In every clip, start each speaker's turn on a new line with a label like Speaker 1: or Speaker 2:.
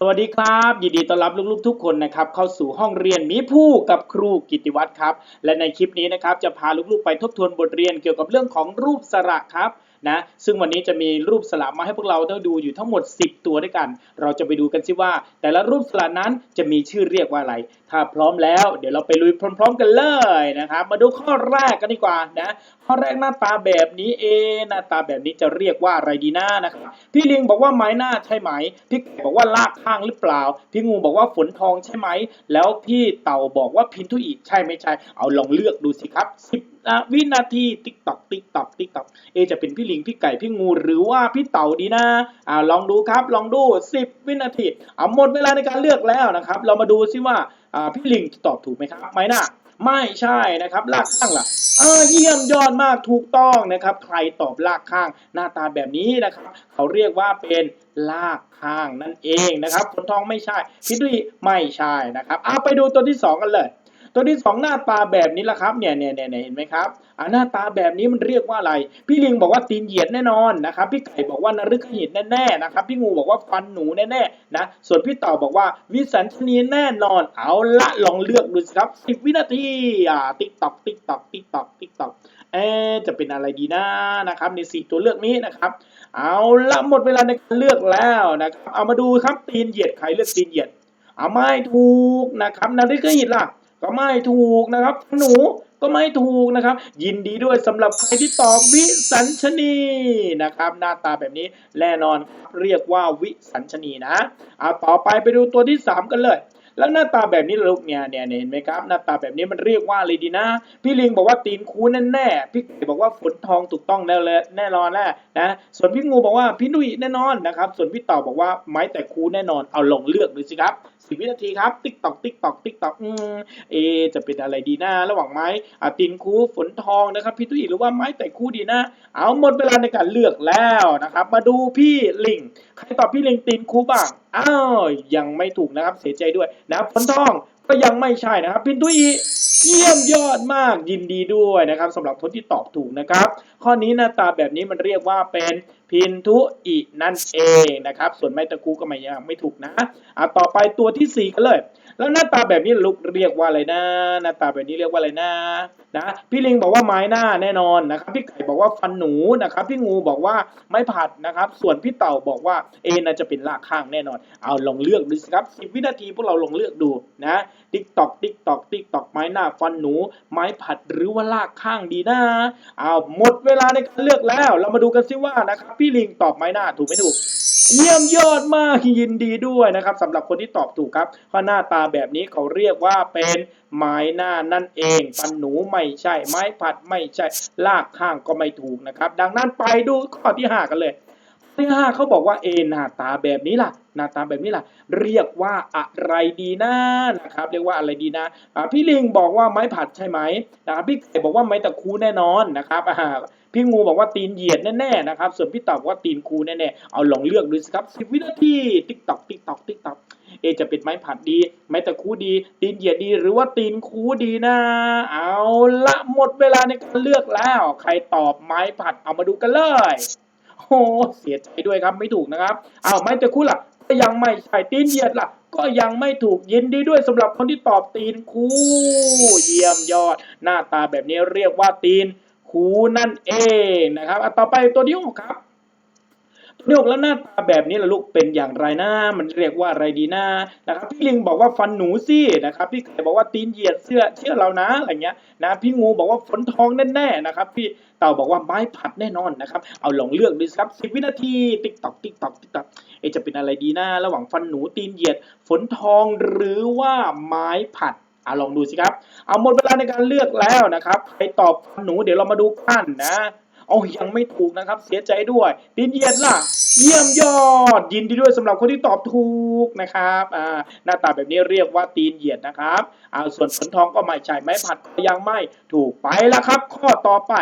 Speaker 1: สวัสดีครับ ยินดีต้อนรับลูกๆทุกคนนะครับเข้าสู่ห้องเรียนมีผู้กับครูกิติวัตรครับ และในคลิปนี้นะครับจะพาลูกๆไปทบทวนบทเรียนเกี่ยวกับเรื่องของรูปสระครับ นะ ซึ่งวันนี้จะมีรูปสระมาให้พวกเราได้ดูอยู่ทั้งหมด 10 ตัวด้วยกัน เราจะไปดูกันสิว่า แต่ละรูปสระนั้นจะมีชื่อเรียกว่าอะไร ถ้าพร้อมแล้วเดี๋ยวเราไปลุยพร้อม ๆ กันเลยนะครับ มาดูข้อแรกกันดีกว่านะ ข้อแรกหน้าตาแบบนี้เองหน้าตาแบบนี้จะเรียกว่าอะไรดีนะนะครับ พี่ลิงบอกว่าไม้หน้าใช่ไหม พี่ไก่บอกว่าลากข้างหรือเปล่า พี่งูบอกว่าฝนทองใช่ไหม แล้วพี่เต่าบอกว่าพินทุอีใช่ไม่ใช่ เอาลองเลือกดูสิครับ10นะวินาทีติ๊กตอกติ๊กตอกติ๊กตอกเอจะเป็นพี่ลิงพี่ไก่พี่งูหรือว่าพี่เต่าดีนะอ่าลองดูครับลองดู 10 วินาทีเอาหมดเวลาในการเลือกแล้วนะครับ เรามาดูซิว่าอ่าพี่ลิงจะตอบถูกไหมครับไหมนะไม่ใช่นะครับลากข้างล่ะเออเยี่ยมยอดมากถูกต้องนะครับ ใครตอบลากข้างหน้าตาแบบนี้นะครับ เขาเรียกว่าเป็นลากข้างนั่นเองนะครับผลทองไม่ใช่พิทุยไม่ใช่นะครับเอาไปดูตัวที่สองกันเลย ตัวที่สองหน้าตาแบบนี้ละครับเนี่ยเนี่ยเนี่ยเห็นไหมครับอ่าหน้าตาแบบนี้มันเรียกว่าอะไร พี่ลิงบอกว่าตีนเหยียดแน่นอนนะครับ พี่ไก่บอกว่านฤกหิตแน่ๆนะครับ พี่งูบอกว่าฟันหนูแน่ๆนะ ส่วนพี่ต่าบอกว่าวิสัญชนีแน่นอน เอาละลองเลือกดูสิครับสิบวินาทีอ่าติ๊กตอกติ๊กตอกติ๊กตอกติ๊กตอกเอ๊ะจะเป็นอะไรดีนะนะครับในสี่ตัวเลือกนี้นะครับ เอาละหมดเวลาในการเลือกแล้วนะครับ เอามาดูครับตีนเหยียดใครเลือกตีนเหยียดเอาไม่ถูกนะครับนฤกหิตล่ะ ก็ไม่ถูกนะครับ หนูก็ไม่ถูกนะครับ ยินดีด้วยสำหรับใครที่ตอบวิสัญชนีนะครับ หน้าตาแบบนี้แน่นอนเรียกว่าวิสัญชนีนะเอาต่อไปไปดูตัวที่ 3 กันเลย แล้วหน้าตาแบบนี้ลูกเนี่ยเนี่ยเห็นไหมครับหน้าตาแบบนี้มันเรียกว่าอะไรดีนะ พี่ลิงบอกว่าตีนคูแน่ๆพี่ไก่บอกว่าฝนทองถูกต้องแน่เลยแน่นอนแหละนะส่วนพี่งูบอกว่าพี่นุ้ยแน่นอนนะครับส่วนพี่เต่าบอกว่าไม้แต่คูแน่นอนเอาลองเลือกดูสิครับสิบวินาทีครับ ติ๊กตอกติ๊กตอกติ๊กตอกอืมเอ จะเป็นอะไรดีนะระหว่างไม้อะตีนคูฝนทองนะครับพี่ตุ้ยหรือว่าไม้แต่คูดีนะเอาหมดเวลาในการเลือกแล้วนะครับ มาดูพี่ลิงใครตอบพี่ลิงตีนคูบ้าง อ้าวยังไม่ถูกนะครับเสียใจด้วยนะฝนทองก็ยังไม่ใช่นะครับพินทุยเยี่ยมยอดมากยินดีด้วยนะครับสำหรับคนที่ตอบถูกนะครับ ข้อนี้หน้าตาแบบนี้มันเรียกว่าเป็นพินทุอินั่นเองนะครับ ส่วนไมตะคูก็ไม่ยังไม่ถูกนะอะต่อไปตัวที่สี่กันเลย แล้วหน้าตาแบบนี้ลูกเรียกว่าอะไรนะ หน้าตาแบบนี้เรียกว่าอะไรนะนะพี่ลิงบอกว่าไม้หน้าแน่นอนนะครับพี่ไก่บอกว่าฟันหนูนะครับพี่งูบอกว่าไม้ผัดนะครับ ส่วนพี่เต่าบอกว่าเอน่าจะเป็นลากข้างแน่นอน เอาลองเลือกดูสิครับสิบวินาทีพวกเราลองเลือกดูนะติ๊กตอกติ๊กตอกติ๊กตอกไม้หน้าฟันหนู ไม้ผัดหรือว่าลากข้างดีนะเอาหมดเวลาในการเลือกแล้ว เรามาดูกันซิว่านะครับพี่ลิงตอบไม้หน้าถูกไม่ถูก เยี่ยมยอดมากยินดีด้วยนะครับสำหรับคนที่ตอบถูกครับเพราะหน้าตาแบบนี้เขาเรียกว่าเป็นไม้หน้านั่นเอง ปันหนูไม่ใช่ ไม้ผัดไม่ใช่ลากข้างก็ไม่ถูกนะครับ ดังนั้นไปดูข้อที่ห้ากันเลย ข้อที่ห้าเขาบอกว่าเอหน้าตาแบบนี้ล่ะหน้าตาแบบนี้ล่ะ เรียกว่าอะไรดีนะนะครับ เรียกว่าอะไรดีนะอ่าพี่ลิงบอกว่าไม้ผัดใช่ไหมนะครับพี่ไก่บอกว่าไม้ตะคูแน่นอนนะครับพี่งูบอกว่าตีนเหยียดแน่ๆนะครับ ส่วนพี่ต่าบว่าตีนคูแน่ๆเอาลองเลือกดูสิครับสิบวินาทีติ๊กตอกติ๊กตอกติ๊กตอกเอจะเป็นไม้ผัดดี ไม้ตะคูดี ตีนเหยียดดี หรือว่าตีนคูดีนะ เอาละหมดเวลาในการเลือกแล้ว ใครตอบไม้ผัดเอามาดูกันเลย โอ้เสียใจด้วยครับไม่ถูกนะครับอ้าวไม่จะคู่ล่ะก็ยังไม่ใช่ตีนเหยียดล่ะ ก็ยังไม่ถูกยินดีด้วยสำหรับคนที่ตอบตีนคู่เยี่ยมยอด หน้าตาแบบนี้เรียกว่าตีนคูนั่นเองนะครับอะต่อไปตัวที่หกครับ ตัวที่หกแล้วหน้าตาแบบนี้ละลูกเป็นอย่างไรนะมันเรียกว่าอะไรดีนะนะครับพี่ลิงบอกว่าฟันหนูสินะครับพี่ไก่บอกว่าตีนเหยียดเสื้อเชื่อเรานะอะไรเงี้ยนะพี่งูบอกว่าฝนทองแน่ๆนะครับพี่เต่าบอกว่าไม้ผัดแน่นอนนะครับเอาลองเลือกดูสิครับสิบวินาทีติ๊กตอกติ๊กตอกติ๊กตอกเอจะเป็นอะไรดีนะระหว่างฟันหนูตีนเหยียด ฝนทองหรือว่าไม้ผัดอะลองดูสิครับ เอาหมดเวลาในการเลือกแล้วนะครับ ใครตอบหนูเดี๋ยวเรามาดูกันนะ เอายังไม่ถูกนะครับ เสียใจด้วยตีนเหยียดล่ะ เยี่ยมยอด ยินดีด้วยสำหรับคนที่ตอบถูกนะครับอ่าหน้าตาแบบนี้เรียกว่าตีนเหยียดนะครับเอาส่วนฝนทองก็ไม่ใช่ไม้ผัดก็ยังไม่ถูกไปแล้วครับ ข้อต่อไป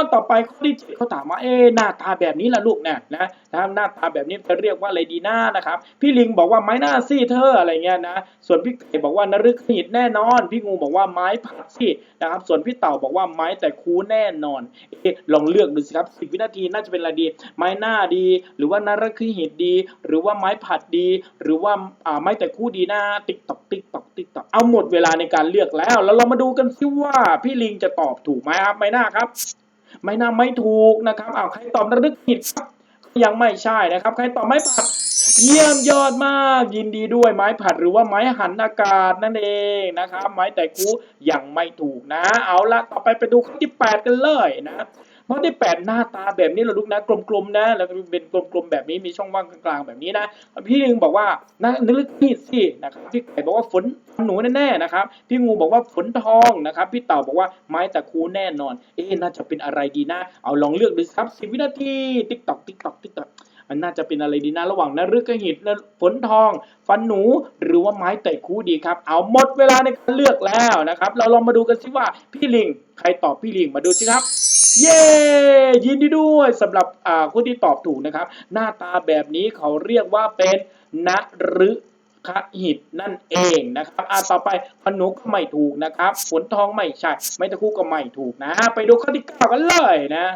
Speaker 1: ข้อต่อไปข้อที่เจ็ดเขาถามว่าเอ๊หน้าตาแบบนี้ล่ะลูกเนี่ยนะนะหน้าตาแบบนี้จะเรียกว่าอะไรดีหน้านะครับ พี่ลิงบอกว่าไม้หน้าซี่เธออะไรเงี้ยนะ ส่วนพี่ไก่บอกว่านฤกหิตแน่นอน พี่งูบอกว่าไม้ผัดสินะครับ ส่วนพี่เต่าบอกว่าไม้แต่คูแน่นอนเอ๊ลองเลือกดูสิครับสิบวินาทีน่าจะเป็นอะไรดี ไม้หน้าดี หรือว่านฤกหิตดี หรือว่าไม้ผัดดี หรือว่าอ่าไม้แต่คู่ดีหน้าติ๊กตอกติ๊กตอกติ๊กตอกเอาหมดเวลาในการเลือกแล้ว แล้วเรามาดูกันซิว่าพี่ลิงจะตอบถูกไหมครับไม้หน้าครับ ไม่น่าไม่ถูกนะครับอ้าวใครตอบระลึกผิดครับยังไม่ใช่นะครับ ใครตอบไม้ผัด เยี่ยมยอดมากยินดีด้วยไม้ผัดหรือว่าไม้หันอากาศนั่นเองนะครับ ไม้แต่กูยังไม่ถูกนะ เอาละต่อไปไปดูข้อที่แปดกันเลยนะ ข้อที่แปดหน้าตาแบบนี้เราลูกนะกลมๆนะ แล้วก็เป็นกลมๆแบบนี้มีช่องว่างกลางๆแบบนี้นะ พี่ลิงบอกว่านะนึกผิดสินะครับพี่ไก่บอกว่าฝนหนูแน่ๆนะครับ พี่งูบอกว่าฝนทองนะครับ พี่เต่าบอกว่าไม้ตะคูแน่นอน เอ๊น่าจะเป็นอะไรดีนะ เอาลองเลือกดูสิครับสิบวินาทีติ๊กตอกติ๊กตอกติ๊กตอกมันน่าจะเป็นอะไรดีนะระหว่างนฤกหิตและฝนทอง ฟันหนูหรือว่าไม้แต่คูดีครับ เอาหมดเวลาในการเลือกแล้วนะครับ เราลองมาดูกันสิว่าพี่ลิง ใครตอบพี่ลิงมาดูสิครับ เย้ยินดีด้วยสำหรับอ่าคนที่ตอบถูกนะครับ หน้าตาแบบนี้เขาเรียกว่าเป็นนฤคหิตนั่นเองนะครับอ่าต่อไปพนุก็ไม่ถูกนะครับฝนทองไม่ใช่ ไม่ตะคู่ก็ไม่ถูกนะ ไปดูข้อที่เก้ากันเลยนะ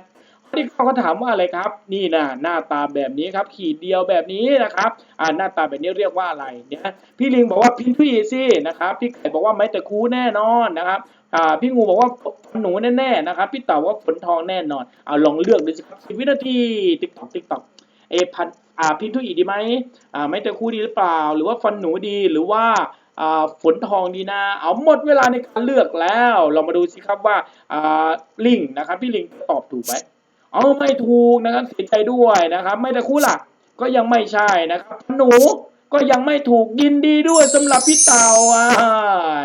Speaker 1: ที่เก้าเขาถามว่าอะไรครับ นี่นะหน้าตาแบบนี้ครับ ขีดเดียวแบบนี้นะครับ อ่าหน้าตาแบบนี้เรียกว่าอะไรเนี่ยพี่ลิงบอกว่าพินทุยซี่นะครับพี่ไก่บอกว่าไม้ตะคูแน่นอนนะครับอ่าพี่งูบอกว่าหนูแน่ๆนะครับ พี่เต่าว่าฝนทองแน่นอนเอาลองเลือกดูสิครับสิบวินาทีติ๊กตอกติ๊กตอกเอพันอ่าพินทุยดีไหมอ่าไม่แต่คู่ดีหรือเปล่า หรือว่าฟันหนูดีหรือว่าอ่าฝนทองดีนะเอาหมดเวลาในการเลือกแล้ว เรามาดูสิครับว่าอ่าลิงนะครับพี่ลิงตอบถูกไหม เอาไม่ถูกนะครับเสียใจด้วยนะครับ ไม่แต่คู่ล่ะก็ยังไม่ใช่นะครับหนูก็ยังไม่ถูกยินดีด้วยสำหรับพี่เต่าอ่า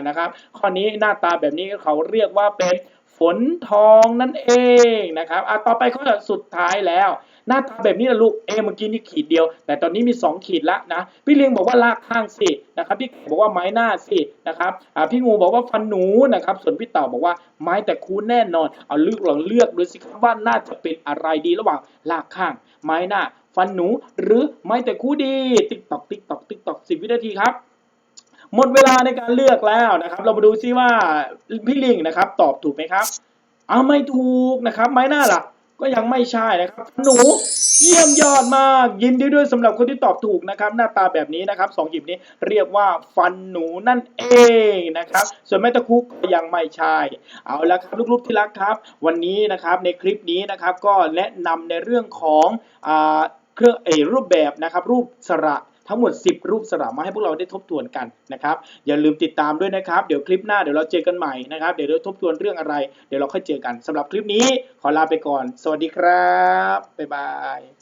Speaker 1: นะครับข้อนี้หน้าตาแบบนี้เขาเรียกว่าเป็นฝนทองนั่นเองนะครับอะต่อไปข้อสุดท้ายแล้ว หน้าตาแบบนี้ละลูกเอเมื่อกี้นี่ขีดเดียว แต่ตอนนี้มี 2 ขีดละนะพี่เลี้ยงบอกว่าลากข้างสินะครับพี่ไก่บอกว่าไม้หน้าสินะครับอ่าพี่งูบอกว่าฟันหนูนะครับส่วนพี่เต่าบอกว่าไม้แต่คูแน่นอน เอาเลือกลองเลือกดูสิครับว่าน่าจะเป็นอะไรดีระหว่างลากข้าง ไม้หน้า ฟันหนู หรือไม้แต่คู่ดี ติ๊กตอกติ๊กตอกติ๊กตอกสิบวินาทีครับหมดเวลาในการเลือกแล้วนะครับ เรามาดูซิว่าพี่ลิงนะครับ ตอบถูกไหมครับเอาไม่ถูกนะครับ ไม้หน้าล่ะ ก็ยังไม่ใช่นะครับ หนูเยี่ยมยอดมาก ยินดีด้วยสำหรับคนที่ตอบถูกนะครับ หน้าตาแบบนี้นะครับสองหยิบนี้เรียกว่าฟันหนูนั่นเองนะครับ ส่วนแม่ตะคุกก็ยังไม่ใช่ เอาละครับลูกๆที่รักครับ วันนี้นะครับในคลิปนี้นะครับก็แนะนำในเรื่องของอ่าเครื่องเอรูปแบบนะครับรูปสระ ทั้งหมด 10 รูปสระมาให้พวกเราได้ทบทวนกันนะครับ อย่าลืมติดตามด้วยนะครับ เดี๋ยวคลิปหน้าเดี๋ยวเราเจอกันใหม่นะครับ เดี๋ยวเราทบทวนเรื่องอะไร เดี๋ยวเราค่อยเจอกันสำหรับคลิปนี้ขอลาไปก่อน สวัสดีครับบ๊ายบาย